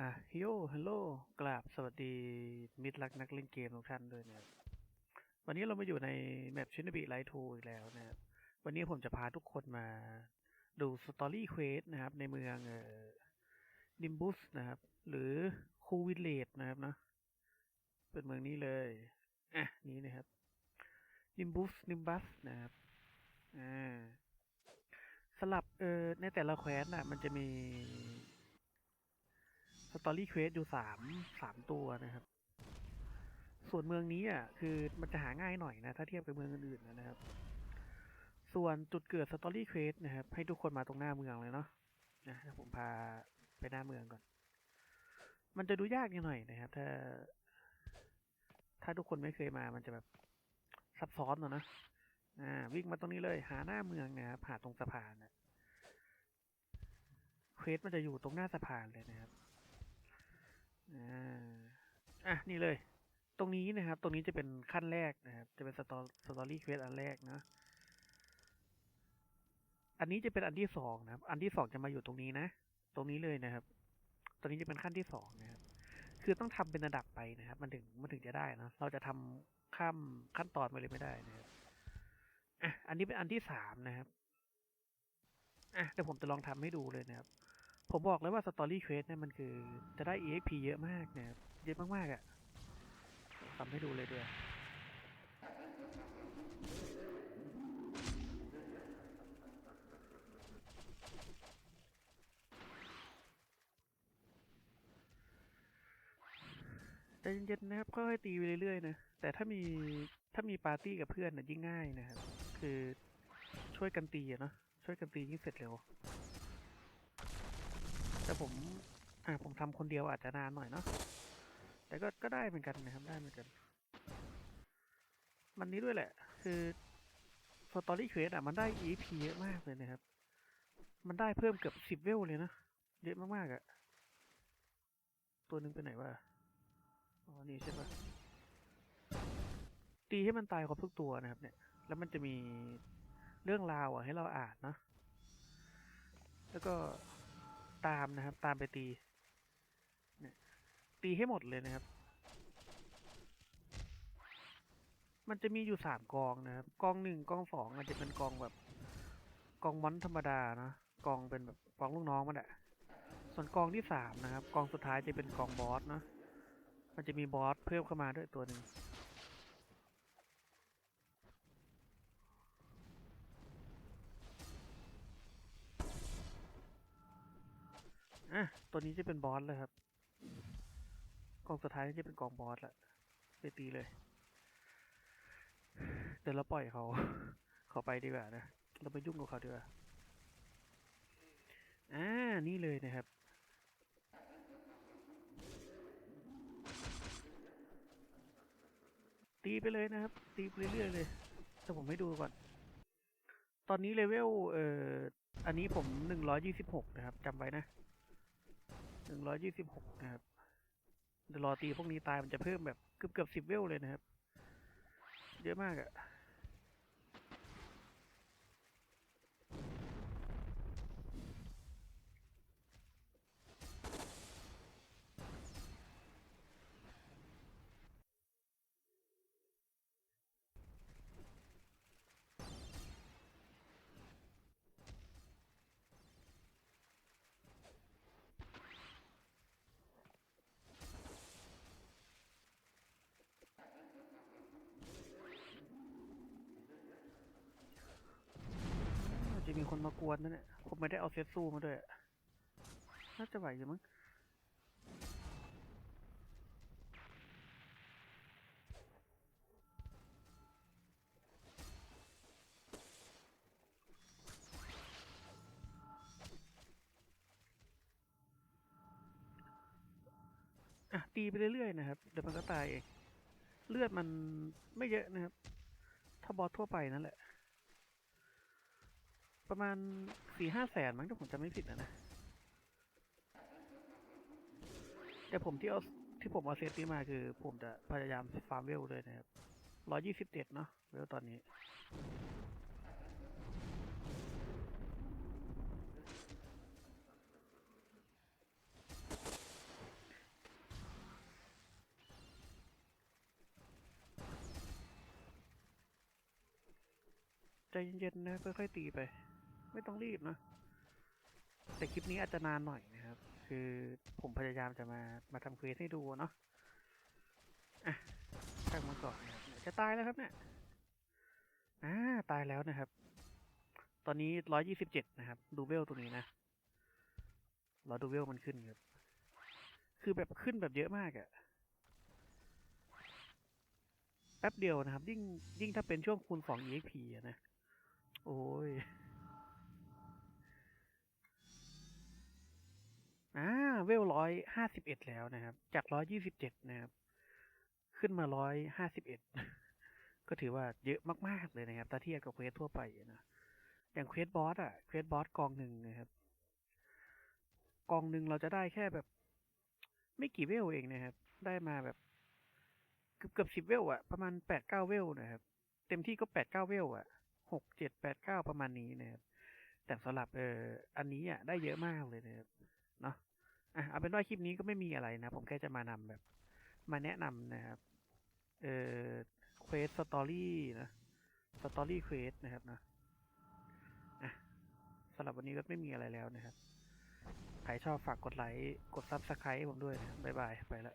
อะฮิโอฮัลโหลกราบสวัสดีมิตรรักนักเล่นเกมทุกท่านด้วยนะครับวันนี้เรามาอยู่ในแมปชินบิไลท์ทูอีกแล้วนะครับวันนี้ผมจะพาทุกคนมาดูสตอรี่เควสนะครับ ในเมืองเอ่อนิมบุสนะครับ หรือคูวิลเลตนะครับเนาะเป็นเมืองนี้เลยอะนี้นะครับนิมบุสนิมบัสนะครับอ่าสลับเอ่อในแต่ละแคว้นอะ มันจะมี สตอรี่เควสอยู่สามสามตัวนะครับ ส่วนเมืองนี้อะคือมันจะหาง่ายหน่อยนะ ถ้าเทียบกับเมืองอื่นๆนะครับ ส่วนจุดเกิดสตอรี่เควสนะครับ ให้ทุกคนมาตรงหน้าเมืองเลยเนาะนะผมพาไปหน้าเมืองก่อน มันจะดูยากนิดหน่อยนะครับ ถ้า ถ้าทุกคนไม่เคยมามันจะแบบซับซ้อนหน่อยนะอ่าวิ่งมาตรงนี้เลย หาหน้าเมืองนะครับหาตรงสะพานนะเควสมันจะอยู่ตรงหน้าสะพานเลยนะครับ อะนี่เลย ตรงนี้นะครับ ตรงนี้จะเป็นขั้นแรกนะครับ จะเป็นสตอสตอรี่เควสอันแรกนะ อันนี้จะเป็นอันที่สองนะครับ อันที่สองจะมาอยู่ตรงนี้นะ ตรงนี้เลยนะครับ ตรงนี้จะเป็นขั้นที่สองนะครับ คือต้องทำเป็นระดับไปนะครับ มันถึงมันถึงจะได้นะ เราจะทำข้ามขั้นตอนไปเลยไม่ได้นะครับ อะ อันนี้เป็นอันที่สามนะครับ อะเดี๋ยวผมจะลองทำให้ดูเลยนะครับ ผมบอกเลยว่าสตอรี่เควสเนี่ยมันคือจะได้ EXP เยอะมากนะครับ เยอะมากๆอะทำให้ดูเลยด้วยแต่เย็นๆนะครับค่อยๆตีไปเรื่อยๆนะแต่ถ้ามีถ้ามีปาร์ตี้กับเพื่อนนะยิ่งง่ายนะครับคือช่วยกันตีอะเนาะช่วยกันตียิ่งเสร็จเร็วแต่ผมอ่าผมทำคนเดียวอาจจะนานหน่อยเนาะ แต่ก็ก็ได้เหมือนกันนะครับได้เหมือนกัน มันนี้ด้วยแหละ คือสตอรี่เควสอะมันได้ EP เยอะมากเลยนะครับ มันได้เพิ่มเกือบสิบเวลเลยนะ เยอะมากๆอะ ตัวหนึ่งไปไหนวะอ๋อนี่ใช่ปะตีให้มันตายครบทุกตัวนะครับ เนี่ย แล้วมันจะมีเรื่องราวอะให้เราอ่านเนาะแล้วก็ตามนะครับ ตามไปตี ตีให้หมดเลยนะครับ มันจะมีอยู่สามกองนะครับ กองหนึ่งกองสองอาจจะเป็นกองแบบกองมอนธรรมดานะกองเป็นแบบกองลูกน้องมันแหละส่วนกองที่สามนะครับ กองสุดท้ายจะเป็นกองบอสนะมันจะมีบอสเพิ่มเข้ามาด้วยตัวหนึ่งอะตัวนี้จะเป็นบอสเลยครับ กองสุดท้ายจะเป็นกองบอสละไปตีเลย เดี๋ยวเราปล่อยเขา เขาไปดีกว่านะ เราไปยุ่งกับเขาดีกว่า อ่า นี่เลยนะครับ ตีไปเลยนะครับ ตีไปเรื่อยๆเลย แต่ผมให้ดูก่อน ตอนนี้เลเวล เอ่อ อันนี้ผมหนึ่งร้อยยี่สิบหกนะครับจำไว้นะหนึ่งร้อยยี่สิบหกนะครับ เดี๋ยวรอตีพวกนี้ตายมันจะเพิ่มแบบเกือบเกือบสิบเวลเลยนะครับ เยอะมากอะ่ะ มีคนมากวนนั่นแหละผมไม่ได้เอาเซตสู้มาด้วยน่าจะไหวอยู่มั้งอะตีไปเรื่อยๆนะครับเดี๋ยวมันก็ตายเอง เลือดมันไม่เยอะนะครับ ถ้าบอสทั่วไปนั่นแหละ ประมาณสี่ห้าแสนมั้งถ้าผมจะไม่ผิดนะนะ แต่ผมที่เอาที่ผมเอาเซตนี้มาคือ ผมจะพยายามฟาร์มเวลเลยนะครับร้อยี่สิบเจ็ดเนาะเวลตอนนี้ใจเย็นๆนะค่อยๆตีไป ไม่ต้องรีบนะแต่คลิปนี้อาจจะนานหน่อยนะครับ คือผมพยายามจะมามาทำเควสให้ดูเนาะอะช่างมันก่อนนะครับจะตายแล้วครับเนี่ยอ่าตายแล้วนะครับ ตอนนี้ร้อยยี่สิบเจ็ดนะครับ ดูเวลตัวนี้นะรอดูเวลมันขึ้นครับคือแบบขึ้นแบบเยอะมากอะแป๊บเดียวนะครับ ยิ่งยิ่งถ้าเป็นช่วงคูณสอง EXP อะนะ โอ้ย อ่า เวลร้อยห้าสิบเอ็ดแล้วนะครับ จากร้อยยี่สิบเจ็ดนะครับ ขึ้นมาร้อยห้าสิบเอ็ดก็ถือว่าเยอะมาก ๆ เลยนะครับ ถ้าเทียบกับเควสทั่วไปนะอย่างเควสบอสอะเควสบอสกองหนึ่งนะครับ กองหนึ่งเราจะได้แค่แบบ ไม่กี่เวลเองนะครับ ได้มาแบบเกือบเกือบสิบเวลอะประมาณแปดเก้าเวลนะครับ เต็มที่ก็แปดเก้าเวลอะหกเจ็ดแปดเก้าประมาณนี้นะครับ แต่สำหรับเอออันนี้อะได้เยอะมากเลยนะครับเนาะ อะเอาเป็นว่าคลิปนี้ก็ไม่มีอะไรนะ ผมแค่จะมานำแบบ มาแนะนำนะครับ เอ่อเควสสตอรี่นะสตอรี่เควสนะครับนะอะสำหรับวันนี้ก็ไม่มีอะไรแล้วนะครับ ใครชอบฝากกดไลค์ กดซับสไครต์ผมด้วยนะบ๊ายบาย ไปละ